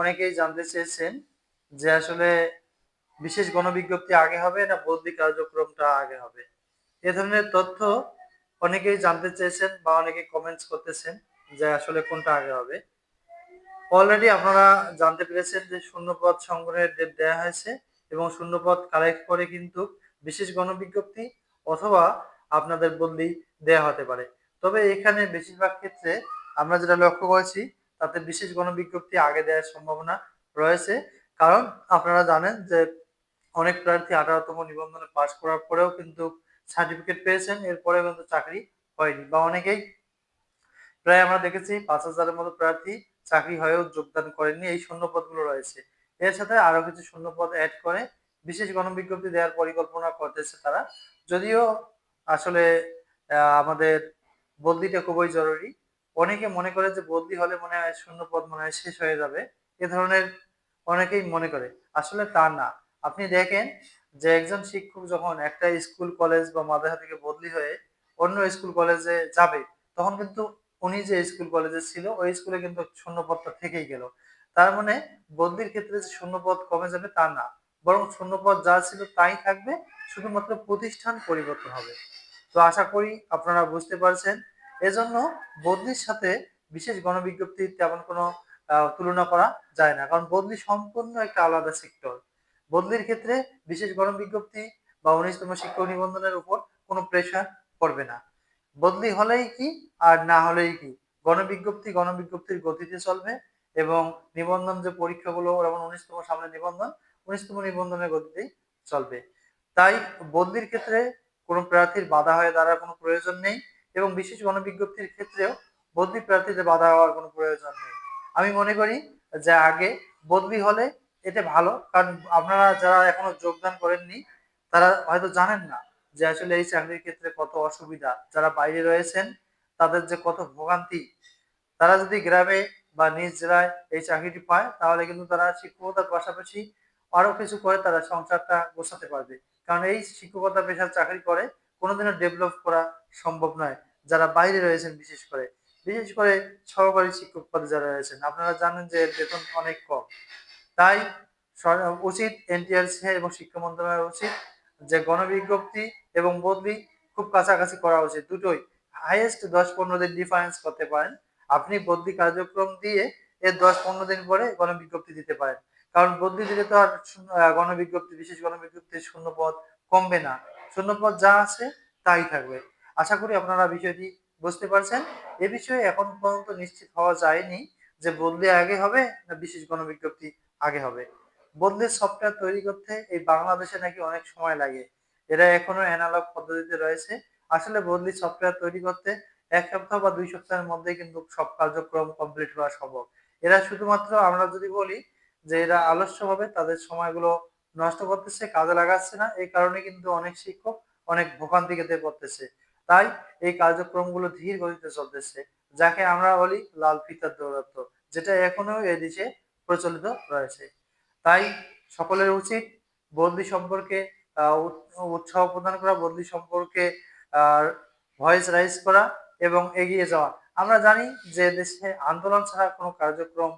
অনেকেই জানতে চেয়েছেন যে আসলে বিশেষ গণবিজ্ঞপ্তি আগে হবে না বদলি কার্যক্রমটা আগে হবে? এ ধরনের তথ্য অনেকেই জানতে চেয়েছেন বা অনেকে কমেন্টস করতেছেন যে আসলে কোনটা আগে হবে। অলরেডি আপনারা জানতে পেরেছেন যে শূন্যপদ সংগ্রহের ডেট দেওয়া হয়েছে এবং শূন্যপদ কালেক্ট করে কিন্তু বিশেষ গণবিজ্ঞপ্তি অথবা আপনাদের বদলি দেয়া হতে পারে। তবে এখানে বেশিরভাগ ক্ষেত্রে আমরা যেটা লক্ষ্য করেছি তাতে বিশেষ গণবিজ্ঞপ্তি আগে দেওয়ার সম্ভাবনা রয়েছে। কারণ আপনারা জানেন যে অনেক প্রার্থী আঠারোতম নিবন্ধনে পাশ করার পরেও কিন্তু সার্টিফিকেট পেয়েছেন এরপরে কিন্তু চাকরি হয়নি বা অনেকেই প্রায় আমরা দেখেছি পাঁচ হাজারের মতো প্রার্থী চাকরি হয়েও যোগদান করেননি, এই শূন্য পদগুলো রয়েছে। এর সাথে আরও কিছু শূন্য পদ অ্যাড করে বিশেষ গণবিজ্ঞপ্তি দেওয়ার পরিকল্পনা করতেছে তারা। যদিও আসলে আমাদের বদলিটা খুবই জরুরি। অনেকে মনে করে যে বদলি হলে মনে হয় শূন্য পদ মনে হয় শেষ হয়ে যাবে। এ ধরনের অনেকেই মনে করে। আসলে তা না। আপনি দেখেন যে একজন শিক্ষক যখন একটা স্কুল, কলেজ বা মাদ্রাসা থেকে বদলি হয়ে অন্য স্কুল, কলেজে যাবে, তখন কিন্তু উনি যে স্কুল, কলেজে ছিল, ওই স্কুলে কিন্তু শূন্যপদটা থেকেই গেল। তার মানে বদলির ক্ষেত্রে যে শূন্যপদ কমে যাবে তা না। বরং শূন্যপদ যা ছিল তাই থাকবে, শুধুমাত্র প্রতিষ্ঠান পরিবর্তন হবে। তো আশা করি আপনারা বুঝতে পারছেন এজন্য বদলির সাথে বিশেষ গণবিজ্ঞপ্তির তেমন কোনো তুলনা করা যায় না। কারণ বদলি সম্পূর্ণ একটা আলাদা সেক্টর বদলির ক্ষেত্রে বিশেষ গণবিজ্ঞপ্তি বা উনিশতম শিক্ষক নিবন্ধনের উপর কোনো প্রেশার পড়বে না। বদলি হলেই কি আর না হলেই কি? গণবিজ্ঞপ্তি গণবিজ্ঞপ্তির গতিতে চলবে এবং নিবন্ধন যে পরীক্ষাগুলো, যেমন উনিশতম সামনে নিবন্ধন, উনিশতম নিবন্ধনের গতিতেই চলবে। তাই বদলির ক্ষেত্রে কোনো প্রার্থীর বাধা হয়ে দাঁড়ার কোনো প্রয়োজন নেই। এবং বিশেষ গণবিজ্ঞপ্তির ক্ষেত্রেও বদলি প্রার্থীদের বাধা হওয়ার কোনো প্রয়োজন নেই। আমি মনে করি যে আগে বদলি হলে এটা ভালো, কারণ আপনারা যারা এখনও যোগদান করেননি, তারা হয়তো জানেন না যে আসলে এই চাকরির ক্ষেত্রে কত অসুবিধা। যারা বাইরে রয়েছেন, তাদের যে কত ভোগান্তি। তারা যদি গ্রামে বা নিজ জেলায় এই চাকরিটি পায়, তাহলে কিন্তু তারা শিক্ষকতার পাশাপাশি আরও কিছু করে তারা সংসারটা গোছাতে পারবে। কারণ এই শিক্ষকতা পেশার চাকরি করে কোনোদিনও ডেভেলপ করা সম্ভব নয়। যারা বাইরে রয়েছেন, বিশেষ করে বিশেষ করে সহকারী শিক্ষক পদে যারা রয়েছেন, আপনারা জানেন যে এর বেতন অনেক কম। তাই উচিত এনটিআরসি এবং শিক্ষা মন্ত্রণালয়ের উচিত যে গণবিজ্ঞপ্তি এবং বদলি খুব কাছাকাছি করা উচিত। দুটোই। হাইয়েস্ট দশ পনেরো দিন ডিফারেন্স করতে পারেন। আপনি বদলি কার্যক্রম দিয়ে এর দশ পনেরো দিন পরে গণবিজ্ঞপ্তি দিতে পারেন। কারণ বদলি দিলে তো আর গণবিজ্ঞপ্তি, বিশেষ গণবিজ্ঞপ্তির শূন্যপদ কমবে না। শূন্য পদ যা আছে তাই থাকবে। আশা করি আপনারা বিষয়টি বুঝতে পারছেন। এ বিষয়ে এখন পর্যন্ত নিশ্চিত হওয়া যায়নি যে বদলি আগে হবে না বিশেষ গণবিজ্ঞপ্তি আগে হবে। বদলির সফটওয়্যার তৈরি করতে এই বাংলাদেশে নাকি অনেক সময় লাগে। এরা এখনও অ্যানালগ পদ্ধতিতে রয়েছে। আসলে বদলি সফটওয়্যার তৈরি করতে এক সপ্তাহ বা দুই সপ্তাহের মধ্যে কিন্তু সব কার্যক্রম কমপ্লিট হওয়া সম্ভব। এরা শুধুমাত্র আমরা যদি বলি যে এরা আলস্যভাবে তাদের সময়গুলো নষ্ট করতেছে, কাজে লাগাচ্ছে না। এই কারণে কিন্তু অনেক শিক্ষক অনেক ভোগান্তি খেতে পড়তেছে। তাই এই কার্যক্রমগুলো ধীর গতিতে চলতেছে, যাকে আমরা বলি লাল ফিতার দৌরত্ব যেটা এখনও এদেশে প্রচলিত রয়েছে। তাই সকলের উচিত বদলি সম্পর্কে উৎসাহ প্রদান করা বদলি সম্পর্কে ভয়েস রাইজ করা এবং এগিয়ে যাওয়া। আমরা জানি যে দেশে আন্দোলন ছাড়া কোনো কার্যক্রম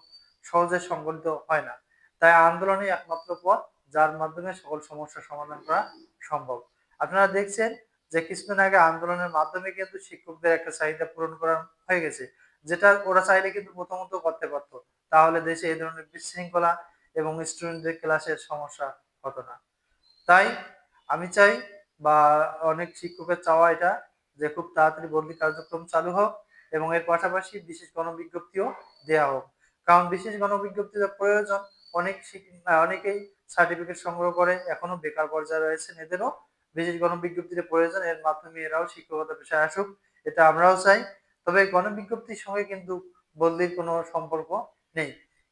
সহজে সংগঠিত হয় না। তাই আন্দোলনই একমাত্র পথ, যার মাধ্যমে সকল সমস্যার সমাধান করা সম্ভব। আপনারা দেখছেন যে কিছুদিন আগে আন্দোলনের মাধ্যমে কিন্তু শিক্ষকদের একটা চাহিদা পূরণ করা হয়ে গেছে, যেটা ওরা চাইলে কিন্তু প্রথমত করতে পারতো। তাহলে দেশে এই ধরনের বিশৃঙ্খলা এবং স্টুডেন্টদের ক্লাসের সমস্যা হতো না। তাই আমি চাই বা অনেক শিক্ষকের চাওয়া এটা যে খুব তাড়াতাড়ি বদলি কার্যক্রম চালু হোক এবং এর পাশাপাশি বিশেষ গণবিজ্ঞপ্তিও দেওয়া হোক। কারণ বিশেষ গণবিজ্ঞপ্তির প্রয়োজন অনেক অনেকেই সার্টিফিকেট সংগ্রহ করে, এখনও বেকার পর্যায়ে রয়েছেন এদেরও। বিশেষ গণবিজ্ঞপ্তির প্রয়োজন, এর মাধ্যমে এরাও শিক্ষকতা পেশায় আসুক, এটা আমরাও চাই। তবে গণবিজ্ঞপ্তির সঙ্গে কিন্তু বদলির কোনো সম্পর্ক নেই।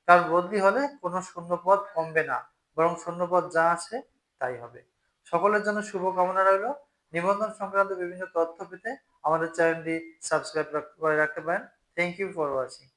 কারণ বদলি হলে কোনো শূন্যপদ কমবে না, বরং শূন্যপদ যা আছে তাই হবে। সকলের জন্য শুভকামনা রইল। নিবন্ধন সংক্রান্ত বিভিন্ন তথ্য পেতে আমাদের চ্যানেলটি সাবস্ক্রাইব করে রাখতে পারেন। Thank you for watching